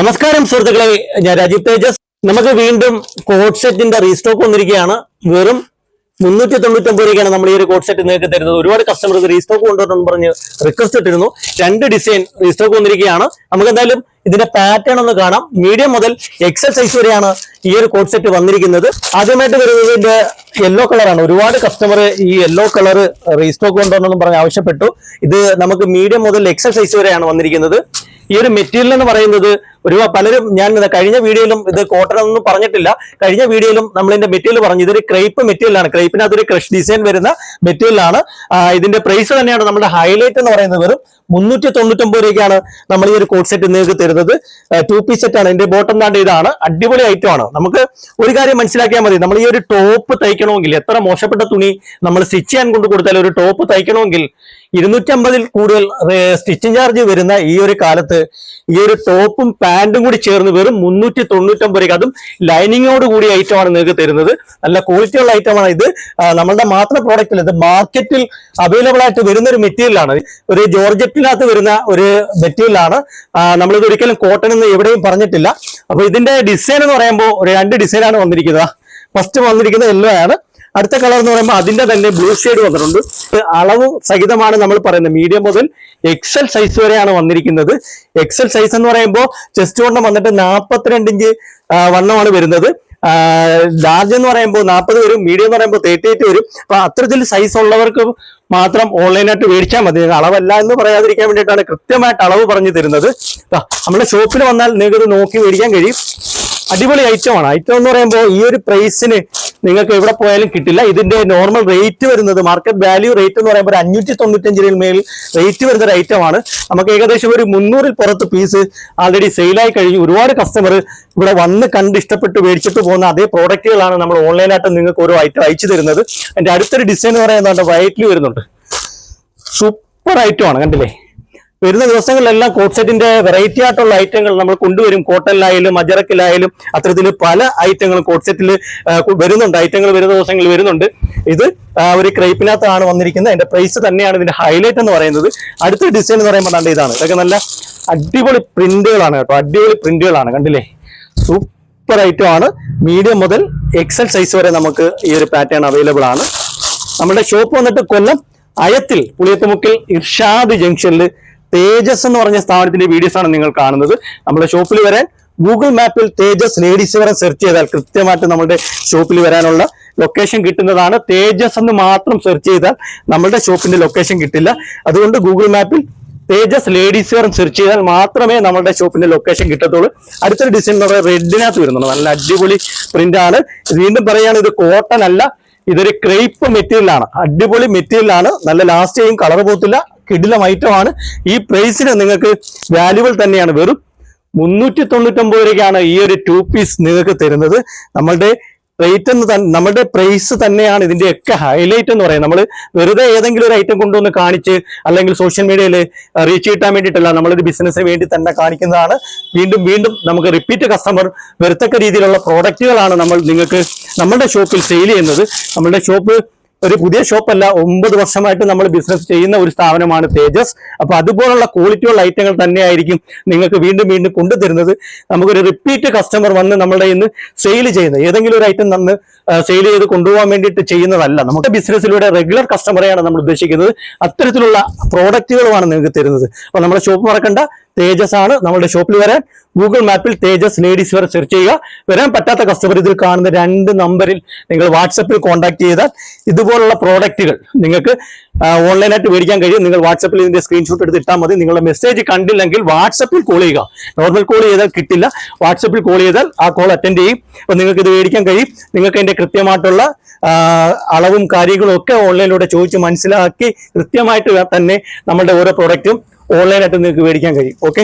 നമസ്കാരം സുഹൃത്തുക്കളെ. ഞാൻ രാജീവ് തേജസ്. നമുക്ക് വീണ്ടും കോഡ് സെറ്റിന്റെ റീസ്റ്റോക്ക് വന്നിരിക്കുകയാണ്. വെറും മുന്നൂറ്റി തൊണ്ണൂറ്റൊമ്പത് രൂപയ്ക്കാണ് നമ്മൾ ഈ ഒരു കോഡ് സെറ്റ് നിങ്ങൾക്ക് തരുന്നത്. ഒരുപാട് കസ്റ്റമർക്ക് റീസ്റ്റോക്ക് കൊണ്ടുവരണമെന്ന് പറഞ്ഞ് റിക്വസ്റ്റ് ഇട്ടിരുന്നു. രണ്ട് ഡിസൈൻ റീസ്റ്റോക്ക് വന്നിരിക്കുകയാണ്. നമുക്ക് എന്തായാലും ഇതിന്റെ പാറ്റേൺ ഒന്ന് കാണാം. മീഡിയം മുതൽ എക്സൽ സൈസ് വരെയാണ് ഈ ഒരു കോഡ് സെറ്റ് വന്നിരിക്കുന്നത്. ആദ്യമായിട്ട് വരുന്നത് ഇതിന്റെ യെല്ലോ കളറാണ് ഒരുപാട് കസ്റ്റമർ ഈ യെല്ലോ കളർ റീസ്റ്റോക്ക് കൊണ്ടുവരണമെന്ന് പറഞ്ഞ് ആവശ്യപ്പെട്ടു. ഇത് നമുക്ക് മീഡിയം മുതൽ എക്സൽ സൈസ് വരെയാണ് വന്നിരിക്കുന്നത്. ഈ ഒരു മെറ്റീരിയൽ എന്ന് പറയുന്നത് ഒരു പലരും ഞാൻ കഴിഞ്ഞ വീഡിയോയിലും ഇത് കോട്ടൺ ഒന്നും പറഞ്ഞിട്ടില്ല. കഴിഞ്ഞ വീഡിയോയിലും നമ്മൾ ഇതിന്റെ മെറ്റീരിയൽ പറഞ്ഞു. ഇതൊരു ക്രൈപ്പ് മെറ്റീരിയൽ ആണ്. ക്രൈപ്പിനകത്ത് ഒരു ക്രഷ് ഡിസൈൻ വരുന്ന മെറ്റീരിയൽ ആണ്. ഇതിന്റെ പ്രൈസ് തന്നെയാണ് നമ്മുടെ ഹൈലൈറ്റ് എന്ന് പറയുന്നത് വെറും മുന്നൂറ്റി തൊണ്ണൂറ്റൊമ്പത് രൂപയ്ക്കാണ് നമ്മൾ ഈ ഒരു കോട്ട് സെറ്റ് നിങ്ങൾക്ക് തരുന്നത്. ടു പീസ് സെറ്റ് ആണ്. ഇതിന്റെ ബോട്ടം താണ്ട് ഇതാണ്. അടിപൊളി ഐറ്റം ആണ്. നമുക്ക് ഒരു കാര്യം മനസ്സിലാക്കിയാൽ മതി. നമ്മൾ ഈ ഒരു ടോപ്പ് തയ്ക്കണമെങ്കിൽ എത്ര മോശപ്പെട്ട തുണി നമ്മൾ സ്റ്റിച്ച് ചെയ്യാൻ കൊണ്ട് കൊടുത്താൽ ഒരു ടോപ്പ് തയ്ക്കണമെങ്കിൽ ഇരുന്നൂറ്റമ്പതിൽ കൂടുതൽ സ്റ്റിച്ചിങ് ചാർജ് വരുന്ന ഈ ഒരു കാലത്ത് ഈ ഒരു ടോപ്പും പാന്റും കൂടി ചേർന്ന് വെറും മുന്നൂറ്റി തൊണ്ണൂറ്റൊമ്പത് രൂപ അതും ലൈനിങ്ങോട് കൂടിയ ഐറ്റമാണ് നിങ്ങൾക്ക് തരുന്നത്. നല്ല ക്വാളിറ്റി ഉള്ള ഐറ്റമാണ് ഇത്. നമ്മളുടെ മാത്രം പ്രോഡക്റ്റ് ഇത് മാർക്കറ്റിൽ അവൈലബിൾ ആയിട്ട് വരുന്ന ഒരു മെറ്റീരിയലാണ് ഒരു ജോർജറ്റിനകത്ത് വരുന്ന ഒരു മെറ്റീരിയലാണ് നമ്മളിത് ഒരിക്കലും കോട്ടൺ എന്ന് എവിടെയും പറഞ്ഞിട്ടില്ല. അപ്പൊ ഇതിന്റെ ഡിസൈൻ എന്ന് പറയുമ്പോൾ ഒരു രണ്ട് ഡിസൈനാണ് വന്നിരിക്കുന്നത്. ഫസ്റ്റ് വന്നിരിക്കുന്നത് യെല്ലോ ആണ്. അടുത്ത കളർ എന്ന് പറയുമ്പോൾ അതിന്റെ തന്നെ ബ്ലൂ ഷെയ്ഡ് വന്നിട്ടുണ്ട്. അളവ് സഹിതമാണ് നമ്മൾ പറയുന്നത്. മീഡിയം മുതൽ എക്സൽ സൈസ് വരെയാണ് വന്നിരിക്കുന്നത്. എക്സൽ സൈസ് എന്ന് പറയുമ്പോൾ ചെസ്റ്റ് വണ്ണം വന്നിട്ട് നാൽപ്പത്തിരണ്ട് ഇഞ്ച് വണ്ണമാണ് വരുന്നത്. ലാർജ് എന്ന് പറയുമ്പോൾ നാൽപ്പത് വരും മീഡിയം എന്ന് പറയുമ്പോൾ തേർട്ടി എയ്റ്റ് വരും. അപ്പൊ അത്തരത്തിൽ സൈസ് ഉള്ളവർക്ക് മാത്രം ഓൺലൈനായിട്ട് മേടിച്ചാൽ മതി. അളവല്ല എന്ന് പറയാതിരിക്കാൻ വേണ്ടിയിട്ടാണ് കൃത്യമായിട്ട് അളവ് പറഞ്ഞു തരുന്നത്. നമ്മുടെ ഷോപ്പിൽ വന്നാൽ നിങ്ങൾക്ക് നോക്കി മേടിക്കാൻ കഴിയും. അടിപൊളി ഐറ്റമാണ് ഐറ്റം എന്ന് പറയുമ്പോൾ ഈ ഒരു പ്രൈസിന് നിങ്ങൾക്ക് എവിടെ പോയാലും കിട്ടില്ല. ഇതിന്റെ നോർമൽ റേറ്റ് വരുന്നത് മാർക്കറ്റ് വാല്യൂ റേറ്റ് എന്ന് പറയുമ്പോൾ അഞ്ഞൂറ്റി തൊണ്ണൂറ്റഞ്ച് രൂപയിൽ മേൽ റേറ്റ് വരുന്ന ഒരു ഐറ്റമാണ് നമുക്ക് ഏകദേശം ഒരു മുന്നൂറിൽ പുറത്ത് പീസ് ആൾറെഡി സെയിലായി കഴിഞ്ഞു. ഒരുപാട് കസ്റ്റമർ ഇവിടെ വന്ന് കണ്ട് ഇഷ്ടപ്പെട്ട് മേടിച്ചിട്ട് പോകുന്ന അതേ പ്രോഡക്റ്റുകളാണ് നമ്മൾ ഓൺലൈനായിട്ട് നിങ്ങൾക്ക് ഓരോ ഐറ്റം അയച്ചു തരുന്നത്. എന്റെ അടുത്തൊരു ഡിസൈൻ എന്ന് പറയുന്നത് വയറ്റിൽ വരുന്നുണ്ട്. സൂപ്പർ ഐറ്റമാണ് കണ്ടില്ലേ? വരുന്ന ദിവസങ്ങളിലെല്ലാം കോട്ട് സെറ്റിന്റെ വെറൈറ്റി ആയിട്ടുള്ള ഐറ്റങ്ങൾ നമ്മൾ കൊണ്ടുവരും. കോട്ടനിലായാലും മജറക്കിലായാലും അത്തരത്തിൽ പല ഐറ്റങ്ങളും കോട്ട് സെറ്റിൽ വരുന്നുണ്ട്. ഐറ്റങ്ങൾ വരുന്ന ദിവസങ്ങളിൽ വരുന്നുണ്ട്. ഇത് ഒരു ക്രൈപ്പിനകത്താണ് വന്നിരിക്കുന്നത്. അതിന്റെ പ്രൈസ് തന്നെയാണ് ഇതിന്റെ ഹൈലൈറ്റ് എന്ന് പറയുന്നത്. അടുത്ത ഡിസൈൻ എന്ന് പറയുമ്പോൾ ഇതാണ്. ഇതൊക്കെ നല്ല അടിപൊളി പ്രിന്റുകളാണ് കേട്ടോ. അടിപൊളി പ്രിന്റുകളാണ് കണ്ടില്ലേ? സൂപ്പർ ഐറ്റം ആണ്. മീഡിയം മുതൽ എക്സൽ സൈസ് വരെ നമുക്ക് ഈ ഒരു പാറ്റേൺ അവൈലബിൾ ആണ്. നമ്മുടെ ഷോപ്പ് വന്നിട്ട് കൊല്ലം അയത്തിൽ പുളിയത്തുമുക്കിൽ ഇർഷാദ് ജംഗ്ഷനിൽ തേജസ് എന്ന് പറഞ്ഞ സ്ഥാപനത്തിന്റെ വീഡിയോസ് ആണ് നിങ്ങൾ കാണുന്നത്. നമ്മുടെ ഷോപ്പിൽ വരാൻ ഗൂഗിൾ മാപ്പിൽ തേജസ് ലേഡീസ് വരെ സെർച്ച് ചെയ്താൽ കൃത്യമായിട്ട് നമ്മുടെ ഷോപ്പിൽ വരാനുള്ള ലൊക്കേഷൻ കിട്ടുന്നതാണ്. തേജസ് എന്ന് മാത്രം സെർച്ച് ചെയ്താൽ നമ്മുടെ ഷോപ്പിന്റെ ലൊക്കേഷൻ കിട്ടില്ല. അതുകൊണ്ട് ഗൂഗിൾ മാപ്പിൽ തേജസ് ലേഡീസ് വെയർ സെർച്ച് ചെയ്താൽ മാത്രമേ നമ്മുടെ ഷോപ്പിന്റെ ലൊക്കേഷൻ കിട്ടത്തുള്ളൂ. അടുത്തൊരു ഡിസൈൻ എന്ന് പറയുന്നത് റെഡിനകത്ത് വരുന്നുണ്ട്. നല്ല അടിപൊളി പ്രിന്റ് ആണ്. വീണ്ടും പറയുകയാണ് ഇത് കോട്ടൺ അല്ല ഇതൊരു ക്രേപ്പ് മെറ്റീരിയൽ ആണ്. അടിപൊളി മെറ്റീരിയൽ ആണ്. നല്ല ലാസ്റ്റ് ചെയ്യും കളർ പോത്തില്ല കിടിലം ഐറ്റം ആണ് ഈ പ്രൈസിന് നിങ്ങൾക്ക് വാല്യുബിൾ തന്നെയാണ്. വെറും മുന്നൂറ്റി തൊണ്ണൂറ്റൊമ്പത് രൂപയ്ക്കാണ് ഈ ഒരു ടു പീസ് നിങ്ങൾക്ക് തരുന്നത്. നമ്മളുടെ റേറ്റ് എന്ന് നമ്മുടെ പ്രൈസ് തന്നെയാണ് ഇതിന്റെ ഒക്കെ ഹൈലൈറ്റ് എന്ന് പറയുന്നത്. നമ്മൾ വെറുതെ ഏതെങ്കിലും ഒരു ഐറ്റം കൊണ്ടുവന്ന് കാണിച്ച് അല്ലെങ്കിൽ സോഷ്യൽ മീഡിയയിൽ റീച്ച് കിട്ടാൻ വേണ്ടിയിട്ടല്ല നമ്മളൊരു ബിസിനസ്സിന് വേണ്ടി തന്നെ കാണിക്കുന്നതാണ്. വീണ്ടും വീണ്ടും നമുക്ക് റിപ്പീറ്റ് കസ്റ്റമർ വരത്തക്ക രീതിയിലുള്ള പ്രോഡക്റ്റുകളാണ് നമ്മൾ നിങ്ങൾക്ക് നമ്മുടെ ഷോപ്പിൽ സെയിൽ ചെയ്യുന്നത്. നമ്മുടെ ഷോപ്പ് ഒരു പുതിയ ഷോപ്പല്ല. ഒമ്പത് വർഷമായിട്ട് നമ്മൾ ബിസിനസ് ചെയ്യുന്ന ഒരു സ്ഥാപനമാണ് തേജസ്. അപ്പൊ അതുപോലുള്ള ക്വാളിറ്റിയുള്ള ഐറ്റങ്ങൾ തന്നെയായിരിക്കും നിങ്ങൾക്ക് വീണ്ടും വീണ്ടും കൊണ്ടുതരുന്നത്. നമുക്കൊരു റിപ്പീറ്റ് കസ്റ്റമർ വന്ന് നമ്മളുടെ ഇന്ന് സെയിൽ ചെയ്യുന്നത്. ഏതെങ്കിലും ഒരു ഐറ്റം തന്ന് സെയിൽ ചെയ്ത് കൊണ്ടുപോകാൻ വേണ്ടിയിട്ട് ചെയ്യുന്നതല്ല. നമ്മുടെ ബിസിനസ്സിലൂടെ റെഗുലർ കസ്റ്റമറെയാണ് നമ്മൾ ഉദ്ദേശിക്കുന്നത്. അത്തരത്തിലുള്ള പ്രോഡക്റ്റുകളുമാണ് നിങ്ങൾക്ക് തരുന്നത്. അപ്പൊ നമ്മുടെ ഷോപ്പ് മറക്കണ്ട. തേജസ് ആണ് നമ്മുടെ ഷോപ്പിൽ വരാൻ. ഗൂഗിൾ മാപ്പിൽ തേജസ് ലേഡീസ് വരെ സെർച്ച് ചെയ്യുക. വരാൻ പറ്റാത്ത കസ്റ്റമർ ഇതിൽ കാണുന്ന രണ്ട് നമ്പറിൽ നിങ്ങൾ വാട്സപ്പിൽ കോൺടാക്ട് ചെയ്താൽ ഇതുപോലുള്ള പ്രോഡക്റ്റുകൾ നിങ്ങൾക്ക് ഓൺലൈനായിട്ട് മേടിക്കാൻ കഴിയും. നിങ്ങൾ വാട്സപ്പിൽ ഇതിന്റെ സ്ക്രീൻഷോട്ട് എടുത്ത് ഇട്ടാൽ മതി. നിങ്ങളുടെ മെസ്സേജ് കണ്ടില്ലെങ്കിൽ വാട്സപ്പിൽ കോൾ ചെയ്യുക. നോർമൽ കോൾ ചെയ്താൽ കിട്ടില്ല. വാട്സപ്പിൽ കോൾ ചെയ്താൽ ആ കോൾ അറ്റൻഡ് ചെയ്യും. അപ്പൊ നിങ്ങൾക്ക് ഇത് മേടിക്കാൻ കഴിയും. നിങ്ങൾക്ക് അതിന്റെ കൃത്യമായിട്ടുള്ള അളവും കാര്യങ്ങളും ഒക്കെ ഓൺലൈനിലൂടെ ചോദിച്ച് മനസ്സിലാക്കി കൃത്യമായിട്ട് തന്നെ നമ്മുടെ ഓരോ പ്രോഡക്റ്റും ഓൺലൈനായിട്ട് നിങ്ങൾക്ക് മേടിക്കാൻ കഴിയും. ഓക്കെ